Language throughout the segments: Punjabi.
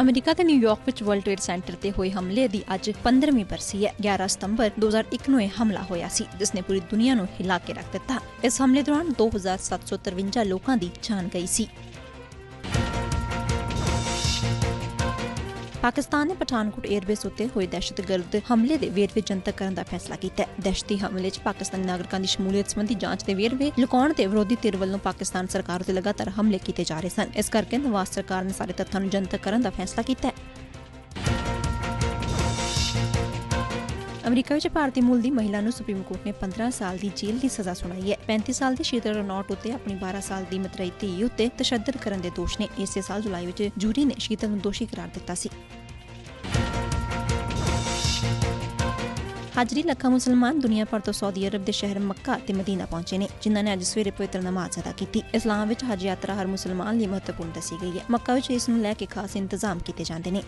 ਅਮਰੀਕਾ ਤੇ ਨਿਊਯਾਰਕ ਵਿੱਚ ਵਰਲਡ ਟ੍ਰੇਡ ਸੈਂਟਰ ਤੇ ਹੋਏ ਹਮਲੇ ਦੀ ਅੱਜ 15ਵੀਂ ਬਰਸੀ ਹੈ। 11 ਸਤੰਬਰ 2001 ਨੂੰ ਇਹ ਹਮਲਾ ਹੋਇਆ ਸੀ, ਜਿਸ ਨੇ ਪੂਰੀ ਦੁਨੀਆ ਨੂੰ ਹਿਲਾ ਕੇ ਰੱਖ ਦਿੱਤਾ। ਇਸ ਹਮਲੇ ਦੌਰਾਨ 2753 ਲੋਕਾਂ ਦੀ ਜਾਨ ਗਈ ਸੀ। ਪਾਕਿਸਤਾਨ ਨੇ ਪਠਾਨਕੋਟ 에ਅਰਬੇਸ ਉੱਤੇ ਹੋਏ ਦਹਿਸ਼ਤਗਰਦ ਹਮਲੇ ਦੇ ਵੇਰਵੇ ਜਨਤਕ ਕਰਨ ਦਾ ਫੈਸਲਾ ਕੀਤਾ ਹੈ। ਦਹਿਸ਼ਤੀ ਹਮਲੇ 'ਚ ਪਾਕਿਸਤਾਨੀ ਨਾਗਰਿਕਾਂ ਦੀ ਸ਼ਮੂਲੀਅਤ ਸੰਬੰਧੀ ਜਾਂਚ ਦੇ ਵੇਰਵੇ ਲੁਕਾਉਣ ਤੇ ਵਿਰੋਧੀ ਧਿਰ ਵੱਲੋਂ ਪਾਕਿਸਤਾਨ ਸਰਕਾਰ ਉੱਤੇ ਲਗਾਤਾਰ ਹਮਲੇ ਕੀਤੇ ਜਾ ਰਹੇ ਸਨ। ਇਸ ਕਰਕੇ ਨਵਾਜ਼ ਸਰਕਾਰ ਨੇ ਸਾਰੇ ਤੱਥਾਂ ਨੂੰ ਜਨਤਕ ਕਰਨ ਦਾ ਫੈਸਲਾ ਕੀਤਾ ਹੈ। ਅਮਰੀਕਾ ਵਿੱਚ ਭਾਰਤੀ ਮੂਲ ਦੀ ਮਹਿਲਾ ਨੂੰ ਸੁਪਰੀਮ ਕੋਰਟ ਨੇ 15 ਸਾਲ ਦੀ ਜੇਲ੍ਹ ਦੀ ਸਜ਼ਾ ਸੁਣਾਈ ਹੈ। 35 ਸਾਲ ਦੀ ਸ਼ੀਤਲ ਰਣੌਟ ਉੱਤੇ ਆਪਣੀ 12 ਸਾਲ ਦੀ ਮਤਰੇਈ ਧੀ ਉੱਤੇ ਤਸ਼ੱਦਦ ਕਰਨ ਦੇ ਦੋਸ਼ ਨੇ। ਇਸੇ ਸਾਲ ਜੁਲਾਈ ਵਿੱਚ ਜੂਰੀ ਨੇ ਸ਼ੀਤਲ ਨੂੰ ਦੋਸ਼ੀ ਕਰਾਰ ਦਿੱਤਾ ਸੀ। ਹਾਜਰੀ ਲੱਖਾਂ ਮੁਸਲਮਾਨ ਦੁਨੀਆ ਭਰ ਤੋਂ ਸਾਊਦੀ ਅਰਬ ਦੇ ਸ਼ਹਿਰ ਮੱਕਾ ਤੇ ਮਦੀਨਾ ਪਹੁੰਚੇ ਨੇ, ਜਿਨ੍ਹਾਂ ਨੇ ਅੱਜ ਸਵੇਰੇ ਪਵਿੱਤਰ ਨਮਾਜ਼ ਅਦਾ ਕੀਤੀ। ਇਸਲਾਮ ਵਿੱਚ ਹਜ ਯਾਤਰਾ ਹਰ ਮੁਸਲਮਾਨ ਲਈ ਮਹੱਤਵਪੂਰਨ ਦੱਸੀ ਗਈ ਹੈ। ਮੱਕਾ ਵਿੱਚ ਇਸ ਨੂੰ ਲੈ ਕੇ ਖਾਸ ਇੰਤਜ਼ਾਮ ਕੀਤੇ ਜਾਂਦੇ ਨੇ।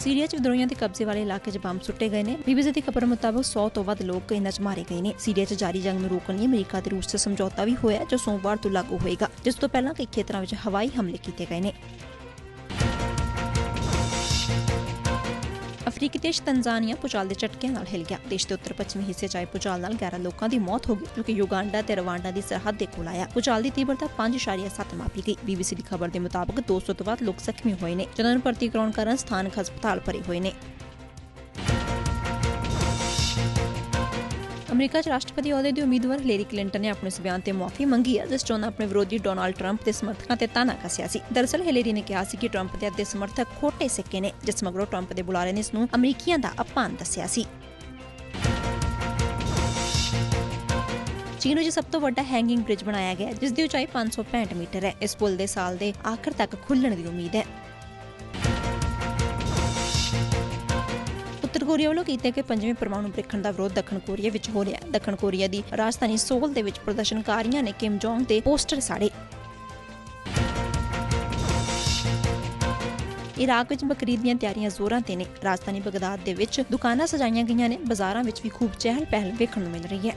ਸੀਰੀਆ 'ਚ ਵਿਦਰੋਹੀਆਂ ਦੇ ਕਬਜ਼ੇ ਵਾਲੇ ਇਲਾਕੇ 'ਚ ਬੰਬ ਸੁੱਟੇ ਗਏ ਨੇ। ਬੀਬੀਸੀ ਦੀ ਖਬਰ ਮੁਤਾਬਕ 100 ਤੋਂ ਵੱਧ ਲੋਕ ਇਹਨਾਂ 'ਚ ਮਾਰੇ ਗਏ ਨੇ। ਸੀਰੀਆ 'ਚ ਜਾਰੀ ਜੰਗ ਨੂੰ ਰੋਕਣ ਲਈ ਅਮਰੀਕਾ ਤੇ ਰੂਸ 'ਚ ਸਮਝੌਤਾ ਵੀ ਹੋਇਆ, ਜੋ ਸੋਮਵਾਰ ਤੋਂ ਲਾਗੂ ਹੋਏਗਾ, ਜਿਸ ਤੋਂ ਪਹਿਲਾਂ ਕਈ ਖੇਤਰਾਂ ਵਿੱਚ ਹਵਾਈ ਹਮਲੇ ਕੀਤੇ ਗਏ ਨੇ। ਅਫਰੀਕੀ ਦੇਸ਼ ਤੰਜ਼ਾਨੀਆ ਪੁਚਾਲ ਦੇ ਝਟਕਿਆਂ ਨਾਲ ਹਿਲ ਗਿਆ। ਦੇਸ਼ ਦੇ ਉੱਤਰ ਪੱਛਮੀ ਹਿੱਸੇ 'ਚ ਆਏ ਪੁਚਾਲ ਨਾਲ 11 ਲੋਕਾਂ ਦੀ ਮੌਤ ਹੋ ਗਈ, ਜੋ ਕਿ ਯੁਗਾਂਡਾ ਤੇ ਰਵਾਂਡਾ ਦੀ ਸਰਹੱਦ ਦੇ ਕੋਲ ਆਇਆ। ਪੁਚਾਲ ਦੀ ਤੀਬਰਤਾ 5.7 ਮਾਪੀ ਗਈ। ਬੀਬੀਸੀ ਦੀ ਖਬਰ ਦੇ ਮੁਤਾਬਕ 200 ਤੋਂ ਵੱਧ ਲੋਕ ਜ਼ਖਮੀ ਹੋਏ ਨੇ। ਜਿਨ੍ਹਾਂ ਨੂੰ ਭਰਤੀ ਕਰਾਉਣ ਕਾਰਨ ਸਥਾਨਕ ਹਸਪਤਾਲ ਭਰੇ ਹੋਏ ਨੇ। ਅਮਰੀਕਾ 'ਚ ਰਾਸ਼ਟਰਪਤੀ ਅਹੁਦੇ ਦੀ ਉਮੀਦਵਾਰ ਹਿਲੇਰੀ ਕਲਿੰਟਨ ਨੇ ਆਪਣੇ ਇਸ ਬਿਆਨ ਤੇ ਮਾਫੀ ਮੰਗੀ ਹੈ, ਜਿਸ 'ਚ ਉਹਨਾਂ ਆਪਣੇ ਵਿਰੋਧੀ ਡੋਨਾਲਡ ਟਰੰਪ ਦੇ ਸਮਰਥਕਾਂ ਤੇ ਤਾਨਾ ਕੱਸਿਆ ਸੀ। ਦਰਅਸਲ, ਹਿਲੇਰੀ ਨੇ ਕਿਹਾ ਸੀ ਕਿ ਟਰੰਪ ਦੇ ਅੱਧੇ ਸਮਰਥਕ ਖੋਟੇ ਸਿੱਕੇ ਨੇ, ਜਿਸ ਮਗਰੋਂ ਟਰੰਪ ਦੇ ਬੁਲਾਰੇ ਨੇ ਇਸ ਨੂੰ ਅਮਰੀਕੀਆਂ ਦਾ ਅਪਮਾਨ ਦੱਸਿਆ ਸੀ। ਚੀਨ ਵਿੱਚ ਸਭ ਤੋਂ ਵੱਡਾ ਹੈਂਗਿੰਗ ਬ੍ਰਿਜ ਬਣਾਇਆ ਗਿਆ ਜਿਸ ਦੀ ਉਚਾਈ 565 ਮੀਟਰ ਹੈ। ਇਸ ਪੁਲ ਦੇ ਸਾਲ ਦੇ ਆਖਰ ਤੱਕ ਖੁੱਲਣ ਦੀ ਉਮੀਦ ਹੈ। ਉੱਤਰ ਕੋਰੀਆ ਵੱਲੋਂ ਕੀਤੇ ਗਏ ਪੰਜਵੇਂ ਪਰਮਾਣੂ ਪ੍ਰੀਖਣ ਦਾ ਵਿਰੋਧ ਦੱਖਣ ਕੋਰੀਆ ਵਿੱਚ ਹੋ ਰਿਹਾ ਹੈ। ਦੱਖਣ ਕੋਰੀਆ ਦੀ ਰਾਜਧਾਨੀ ਸੋਲ ਦੇ ਵਿੱਚ ਪ੍ਰਦਰਸ਼ਨਕਾਰੀਆਂ ਨੇ ਕਿਮ ਜੋਂਗ ਦੇ ਪੋਸਟਰ ਸਾੜੇ। ਇਰਾਕ ਵਿੱਚ ਬਕਰੀਦ ਦੀਆਂ ਤਿਆਰੀਆਂ ਜ਼ੋਰਾਂ ਤੇ ਨੇ। ਰਾਜਧਾਨੀ ਬਗਦਾਦ ਦੇ ਵਿੱਚ ਦੁਕਾਨਾਂ ਸਜਾਈਆਂ ਗਈਆਂ ਨੇ। ਬਾਜ਼ਾਰਾਂ ਵਿੱਚ ਵੀ ਖੂਬ ਚਹਿਲ ਪਹਿਲ ਵੇਖਣ ਨੂੰ ਮਿਲ ਰਹੀ ਹੈ।